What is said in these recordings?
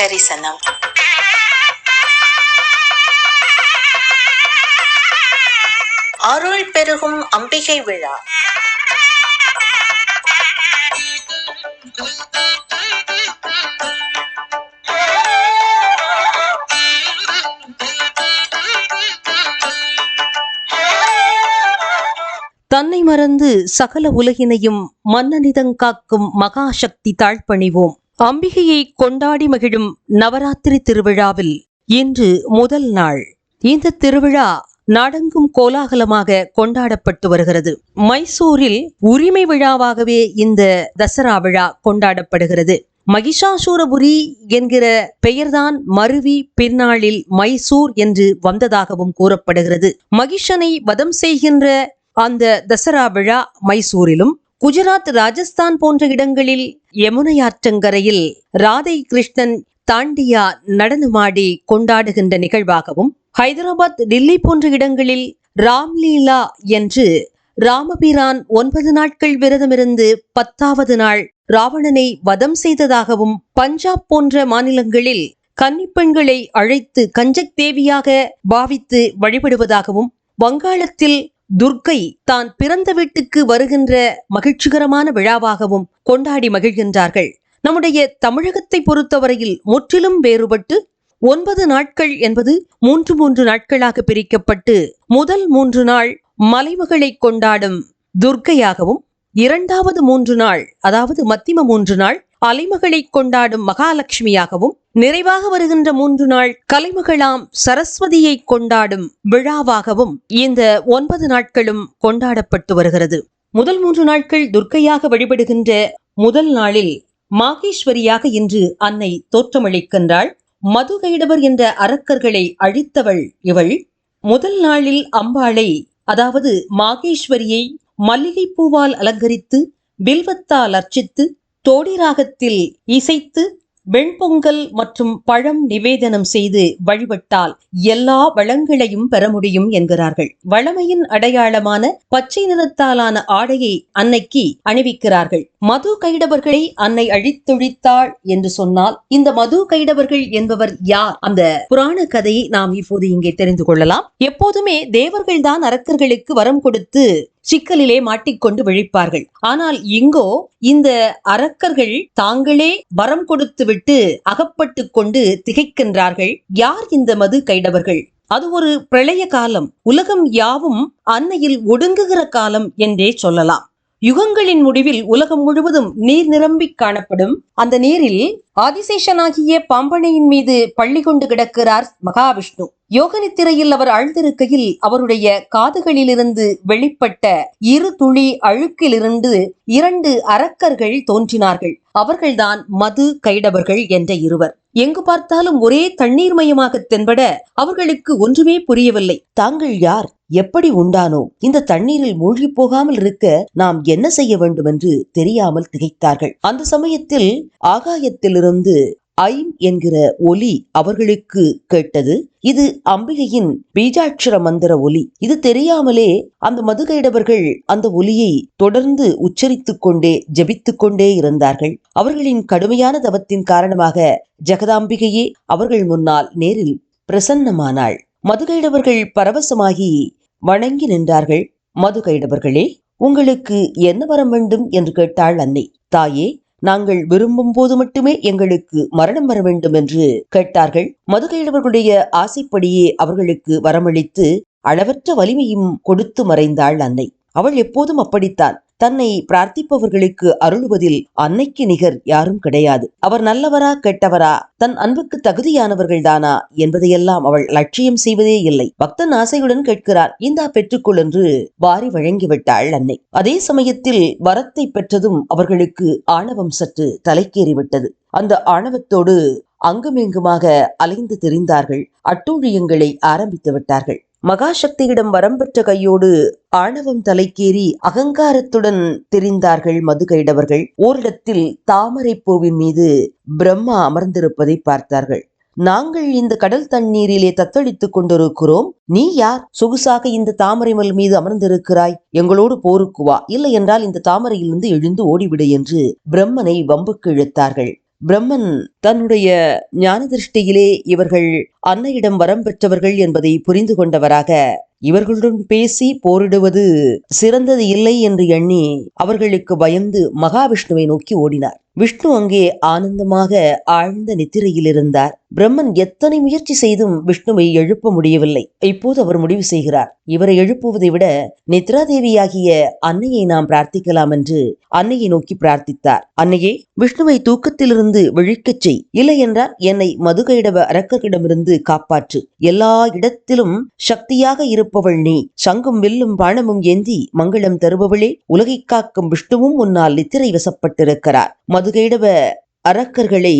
கரிசனம். அருள் பெருகும் அம்பிகை விழா. தன்னை மறந்து சகல உலகினையும் மன்னனிதங்காக்கும் மகாசக்தி தாழ்பணிவோம். அம்பிகையை கொண்டாடி மகிழும் நவராத்திரி திருவிழாவில் இன்று முதல் நாள். இந்த திருவிழா நாடெங்கும் கோலாகலமாக கொண்டாடப்பட்டு வருகிறது. மைசூரில் உரிமை விழாவாகவே இந்த தசரா விழா கொண்டாடப்படுகிறது. மகிஷாசூரபுரி என்கிற பெயர்தான் மருவி பின்னாளில் மைசூர் என்று வந்ததாகவும் கூறப்படுகிறது. மகிஷனை வதம் செய்கின்ற அந்த தசரா விழா மைசூரிலும் குஜராத் ராஜஸ்தான் போன்ற இடங்களில் யமுனையாற்றங்கரையில் ராதை கிருஷ்ணன் தாண்டியா நடனமாடி கொண்டாடுகின்ற நிகழ்வாகவும் ஹைதராபாத் டில்லி போன்ற இடங்களில் ராம்லீலா என்று ராமபிரான் ஒன்பது நாட்கள் விரதமிருந்து பத்தாவது நாள் ராவணனை வதம் செய்ததாகவும் பஞ்சாப் போன்ற மாநிலங்களில் கன்னிப்பெண்களை அழைத்து கஞ்சக் தேவியாக பாவித்து வழிபடுவதாகவும் வங்காளத்தில் துர்க்கை தான் பிறந்த வீட்டுக்கு வருகின்ற மகிழ்ச்சிகரமான விழாவாகவும் கொண்டாடி மகிழ்கின்றார்கள். நம்முடைய தமிழகத்தை பொறுத்தவரையில் முற்றிலும் வேறுபட்டு ஒன்பது நாட்கள் என்பது மூன்று மூன்று நாட்களாக பிரிக்கப்பட்டு முதல் மூன்று நாள் மலைமகளை கொண்டாடும் துர்க்கையாகவும் இரண்டாவது மூன்று நாள் அதாவது மத்திம மூன்று நாள் அலைமகளை கொண்டாடும் மகாலட்சுமியாகவும் நிறைவாக வருகின்ற மூன்று நாள் கலைமகளாம் சரஸ்வதியை கொண்டாடும் விழாவாகவும் இந்த ஒன்பது நாட்களும் கொண்டாடப்பட்டு வருகிறது. முதல் மூன்று நாட்கள் துர்க்கையாக வழிபடுகின்ற முதல் நாளில் மாகேஸ்வரியாக இன்று அன்னை தோற்றமளிக்கின்றாள். மதுகைடவர் என்ற அரக்கர்களை அழித்தவள் இவள். முதல் நாளில் அம்பாளை அதாவது மாகேஸ்வரியை மல்லிகை பூவால் அலங்கரித்து வில்வத்தால் அர்ச்சித்து தோடி ராகத்தில் இசைத்து வெண்பொங்கல் மற்றும் பழம் நிவேதனம் செய்து வழிபட்டால் எல்லா வளங்களையும் பெற முடியும் என்கிறார்கள். வளமையின் அடையாளமான பச்சை நிறத்தாலான ஆடையை அன்னைக்கு அணிவிக்கிறார்கள். மது கைடவர்களை அன்னை அழித்தொழித்தாள் என்று சொன்னால் இந்த மது கைடவர்கள் என்பவர் யார்? அந்த புராண கதையை நாம் இப்போது இங்கே தெரிந்து கொள்ளலாம். எப்போதுமே தேவர்கள் தான் அரக்கர்களுக்கு வரம் கொடுத்து சிக்கலிலே மாட்டிக்கொண்டு விழிப்பார்கள். ஆனால் இங்கோ இந்த அரக்கர்கள் தாங்களே வரம் கொடுத்து விட்டு அகப்பட்டு கொண்டு திகைக்கின்றார்கள். யார் இந்த மது கைடவர்கள்? அது ஒரு பிரளய காலம். உலகம் யாவும் அன்னையில் ஒடுங்குகிற காலம் என்றே சொல்லலாம். யுகங்களின் முடிவில் உலகம் முழுவதும் நீர் நிரம்பி காணப்படும். அந்த நீரில் ஆதிசேஷனாகிய பாம்பனையின் மீது பள்ளி கொண்டு கிடக்கிறார் மகாவிஷ்ணு. யோகனித்திரையில் அவர் ஆழ்ந்திருக்கையில் அவருடைய காதுகளிலிருந்து வெளிப்பட்ட இரு துளி அழுக்கிலிருந்து இரண்டு அரக்கர்கள் தோன்றினார்கள். அவர்கள்தான் மது கைடவர்கள் என்ற இருவர். எங்கு பார்த்தாலும் ஒரே தண்ணீர் மயமாக தென்பட அவர்களுக்கு ஒன்றுமே புரியவில்லை. தாங்கள் யார்? எப்படி உண்டானோ? இந்த தண்ணீரில் மூழ்கி போகாமல் இருக்க நாம் என்ன செய்ய வேண்டும் என்று தெரியாமல் திகைத்தார்கள். அந்த சமயத்தில் ஆகாயத்திலிருந்து ஐம் என்கிற ஒலி அவர்களுக்கு கேட்டது. இது அம்பிகையின் பீஜாட்சர மந்திர ஒலி. இது தெரியாமலே அந்த மதுகைடவர்கள் அந்த ஒலியை தொடர்ந்து உச்சரித்துக் கொண்டே ஜபித்துக் கொண்டே இருந்தார்கள். அவர்களின் கடுமையான தவத்தின் காரணமாக ஜெகதாம்பிகையே அவர்கள் முன்னால் நேரில் பிரசன்னமானாள். மதுகைடவர்கள் பரவசமாகி வணங்கி நின்றார்கள். மதுகைடவர்களே உங்களுக்கு என்ன வரம் வேண்டும்? என்று கேட்டாள் அன்னை. தாயே நாங்கள் விரும்பும் போது மட்டுமே எங்களுக்கு மரணம் வர வேண்டும் என்று கேட்டார்கள். மதுகையிடவர்களுடைய ஆசைப்படியே அவர்களுக்கு வரமளித்து அளவற்ற வலிமையும் கொடுத்து மறைந்தாள் அன்னை. அவள் எப்போதும் அப்படித்தான். தன்னை பிரார்த்திப்பவர்களுக்கு அருளுவதில் அன்னைக்கு நிகர் யாரும் கிடையாது. அவர் நல்லவரா கெட்டவரா தன் அன்புக்கு தகுதியானவர்கள் தானா என்பதையெல்லாம் அவள் லட்சியம் செய்வதே இல்லை. பக்தன் ஆசையுடன் கேட்கிறார் இந்தா பெற்றுக்கொள் என்று வாரி வழங்கிவிட்டாள் அன்னை. அதே சமயத்தில் வரத்தை பெற்றதும் அவர்களுக்கு ஆணவம் சற்று தலைக்கேறிவிட்டது. அந்த ஆணவத்தோடு அங்குமிங்குமாக அலைந்து திரிந்தார்கள். அட்டூழியங்களை ஆரம்பித்து விட்டார்கள். மகாசக்தியிடம் வரம் பெற்ற கையோடு ஆணவம் தலைக்கேறி அகங்காரத்துடன் தெரிந்தார்கள் மதுகைடவர்கள் ஓரிடத்தில் தாமரை பூவின் மீது பிரம்மா அமர்ந்திருப்பதை பார்த்தார்கள். நாங்கள் இந்த கடல் தண்ணீரிலே தத்தளித்துக் கொண்டிருக்கிறோம். நீ யார்? சொகுசாக இந்த தாமரை மல் மீது அமர்ந்திருக்கிறாய். எங்களோடு போருக்கு வா. இல்லை என்றால் இந்த தாமரையிலிருந்து எழுந்து ஓடிவிடு என்று பிரம்மனை வம்புக்கு இழுத்தார்கள். பிரம்மன் தன்னுடைய ஞான திருஷ்டியிலே இவர்கள் அன்னையிடம் வரம் பெற்றவர்கள் என்பதை புரிந்து கொண்டவராக இவர்களுடன் பேசி போரிடுவது சிறந்தது இல்லை என்று எண்ணி அவர்களுக்கு பயந்து மகாவிஷ்ணுவை நோக்கி ஓடினார். விஷ்ணு அங்கே ஆனந்தமாக ஆழ்ந்த நித்திரையில் இருந்தார். பிரம்மன் எத்தனை முயற்சி செய்தும் விஷ்ணுவை எழுப்ப முடியவில்லை. இப்போது அவர் முடிவு செய்கிறார். இவரை எழுப்புவதை விட நித்ரா தேவியாகிய அன்னையை நாம் பிரார்த்திக்கலாம் என்று அன்னையை நோக்கி பிரார்த்தித்தார். அன்னையே விஷ்ணுவை தூக்கத்திலிருந்து விழிக்கச் செய். இல்லை என்றால் என்னை மதுகைடவ அரக்கர்களிடமிருந்து காப்பாற்று. எல்லா இடத்திலும் சக்தியாக இருப்பவள் நீ. சங்கும் வில்லும் பாணமும் ஏந்தி மங்களம் தருபவளே. உலகைக் காக்கும் விஷ்ணுவும் உன்னால் நித்திரை வசப்பட்டிருக்கிறார். மதுகையிடவ அரக்கர்களை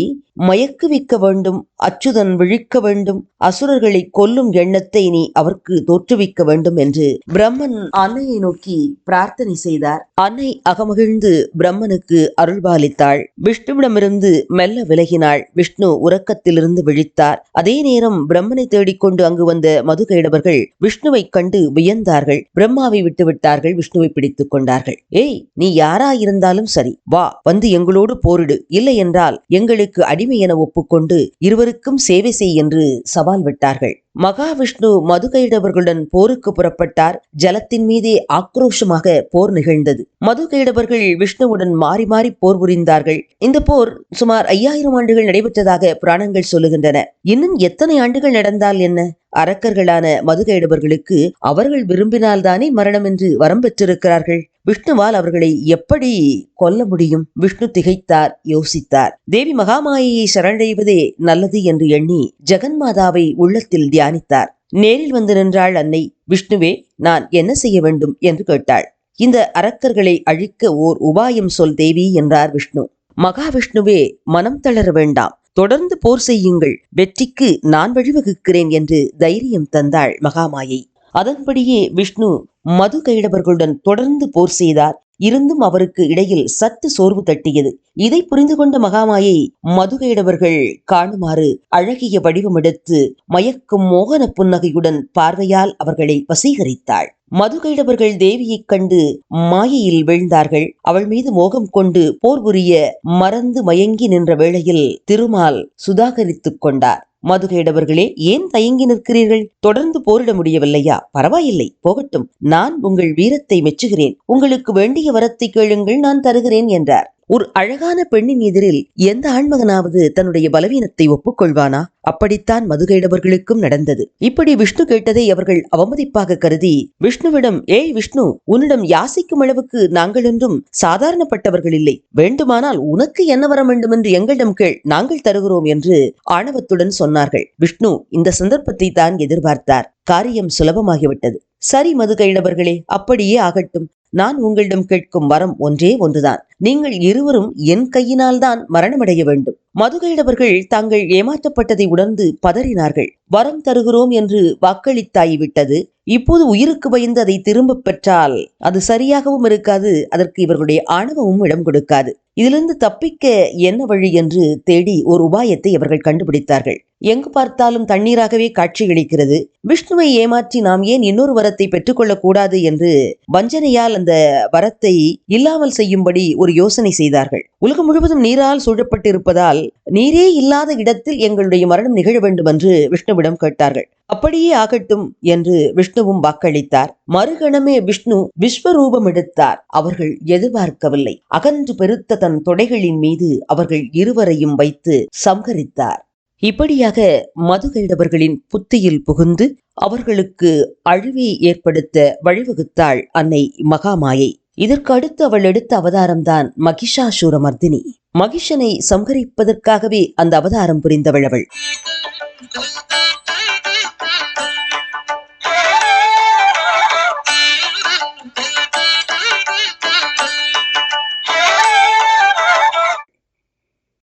மயக்குவிக்க வேண்டும் அச்சுதன் விழிக்க வேண்டும் அசுரர்களை கொல்லும் எண்ணத்தை நீ அவருக்கு தோற்றுவிக்க வேண்டும் என்று பிரம்மன் அன்னையை நோக்கி பிரார்த்தனை செய்தார். அன்னை அகமகிழ்ந்து பிரம்மனுக்கு அருள்பாலித்தாள். விஷ்ணுவிடமிருந்து மெல்ல விலகினாள். விஷ்ணு உறக்கத்திலிருந்து விழித்தார். அதே நேரம் பிரம்மனை தேடிக்கொண்டு அங்கு வந்த மதுகைடவர்கள் விஷ்ணுவை கண்டு வியந்தார்கள். பிரம்மாவை விட்டு விட்டார்கள் விஷ்ணுவை பிடித்துக் கொண்டார்கள். ஏய் நீ யாராயிருந்தாலும் சரி வா வந்து எங்களோடு போரிடு. இல்லை என்றால் எங்களுக்கு அடிமை என ஒப்புக்கொண்டு இருவருக்கும் சேவை செய் என்று சவால் விட்டார்கள். மகாவிஷ்ணு மதுகைடவர்களுடன் போருக்கு புறப்பட்டார். ஜலத்தின் மீதே ஆக்ரோஷமாக போர் நிகழ்ந்தது. மதுகைடவர்கள் விஷ்ணுவுடன் மாறி மாறி போர் புரிந்தார்கள். இந்த போர் சுமார் ஐயாயிரம் ஆண்டுகள் நடைபெற்றதாக புராணங்கள் சொல்லுகின்றன. இன்னும் எத்தனை ஆண்டுகள் நடந்தால் என்ன? அரக்கர்களான மதுகைடவர்களுக்கு அவர்கள் விரும்பினால்தானே மரணம் என்று வரம் பெற்றிருக்கிறார்கள். விஷ்ணுவால் அவர்களை எப்படி கொல்ல முடியும்? விஷ்ணு திகைத்தார் யோசித்தார். தேவி மகாமாயையை சரணடைவதே நல்லது என்று எண்ணி ஜெகன்மாதாவை உள்ளத்தில் தியானித்தார். நேரில் வந்து நின்றாள் அன்னை விஷ்ணுவே நான் என்ன செய்ய வேண்டும்? என்று கேட்டாள். இந்த அரக்கர்களை அழிக்க ஓர் உபாயம் சொல் தேவி என்றார் விஷ்ணு. மகாவிஷ்ணுவே மனம் தளர வேண்டாம். தொடர்ந்து போர் செய்யுங்கள். வெற்றிக்கு நான் வழிவகுக்கிறேன் என்று தைரியம் தந்தாள் மகாமாயை. அதன்படியே விஷ்ணு மது கைடவர்களுடன் தொடர்ந்து போர் செய்தார். இருந்தும் அவருக்கு இடையில் சத்து சோர்வு தட்டியது. இதை புரிந்து கொண்ட மகாமாயை மதுகையிடவர்கள் காணுமாறு அழகிய வடிவமெடுத்து மயக்கும் மோகன புன்னகையுடன் பார்வையால் அவர்களை வசீகரித்தாள். மதுகைடவர்கள் தேவியைக் கண்டு மாயையில் வீழ்ந்தார்கள். அவள் மீது மோகம் கொண்டு போர் புரிய மறந்து மயங்கி நின்ற வேளையில் திருமால் சுதாகரித்துக் கொண்டார். மதுகையிடவர்களே ஏன் தயங்கி நிற்கிறீர்கள்? தொடர்ந்து போரிட முடியவில்லையா? பரவாயில்லை போகட்டும். நான் உங்கள் வீரத்தை மெச்சுகிறேன். உங்களுக்கு வேண்டிய வரத்தை கேளுங்கள் நான் தருகிறேன் என்றார். ஒரு அழகான பெண்ணின் எதிரில் எந்த ஆண்மகனாவது தன்னுடைய பலவீனத்தை ஒப்புக்கொள்வானா? அப்படித்தான் மதுகைடவர்களுக்கும் நடந்தது. இப்படி விஷ்ணு கேட்டதை அவர்கள் அவமதிப்பாக கருதி விஷ்ணுவிடம் ஏய் விஷ்ணு உன்னிடம் யாசிக்கும் அளவுக்கு நாங்கள் என்றும் சாதாரணப்பட்டவர்கள் இல்லை. வேண்டுமானால் உனக்கு என்ன வர வேண்டும் என்று எங்களிடம் கேள். நாங்கள் தருகிறோம் என்று ஆணவத்துடன் சொன்னார்கள். விஷ்ணு இந்த சந்தர்ப்பத்தை தான் எதிர்பார்த்தார். காரியம் சுலபமாகிவிட்டது. சரி மதுகைடவர்களே அப்படியே ஆகட்டும். நான் உங்களிடம் கேட்கும் வரம் ஒன்றே ஒன்றுதான். நீங்கள் இருவரும் என் கையினால் தான் மரணமடைய வேண்டும். மதுகைடவர்கள் தாங்கள் ஏமாற்றப்பட்டதை உணர்ந்து பதறினார்கள். வரம் தருகிறோம் என்று வாக்களித்தாகிவிட்டது இப்போது உயிருக்கு பயந்து அதை திரும்பப் பெற்றால் அது சரியாகவும் இருக்காது. அதற்கு இவர்களுடைய ஆணவமும் இடம் கொடுக்காது. இதிலிருந்து தப்பிக்க என்ன வழி என்று தேடி ஒரு உபாயத்தை அவர்கள் கண்டுபிடித்தார்கள். எங்கு பார்த்தாலும் தண்ணீராகவே காட்சியளிக்கிறது விஷ்ணுவை ஏமாற்றி நாம் ஏன் இன்னொரு வரத்தை பெற்றுக்கொள்ளக் கூடாது என்று வஞ்சனையால் அந்த வரத்தை இல்லாமல் செய்யும்படி ஒரு ஒரு யோசனை செய்தார்கள். உலகம் முழுவதும் நீரால் சூழப்பட்டிருப்பதால் நீரே இல்லாத இடத்தில் எங்களுடைய மரணம் நிகழ வேண்டும் என்று விஷ்ணுவிடம் கேட்டார்கள். அப்படியே ஆகட்டும் என்று விஷ்ணுவும் வாக்களித்தார். மறுகணமே விஷ்ணு விஸ்வரூபம் எடுத்தார். அவர்கள் எதிர்பார்க்கவில்லை. அகன்று பெருத்த தன் தொடைகளின் மீது அவர்கள் இருவரையும் வைத்து சம்ஹரித்தார். இப்படியாக மதுகைடவர்களின் புத்தியில் புகுந்து அவர்களுக்கு அழிவை ஏற்படுத்த வழிவகுத்தாள் அன்னை மகாமாயை. இதற்கு அடுத்து அவள் எடுத்த அவதாரம்தான் மகிஷாசூரமர்தினி மகிஷனை சம்ஹரிப்பதற்காகவே அந்த அவதாரம் புரிந்தவள் அவள்.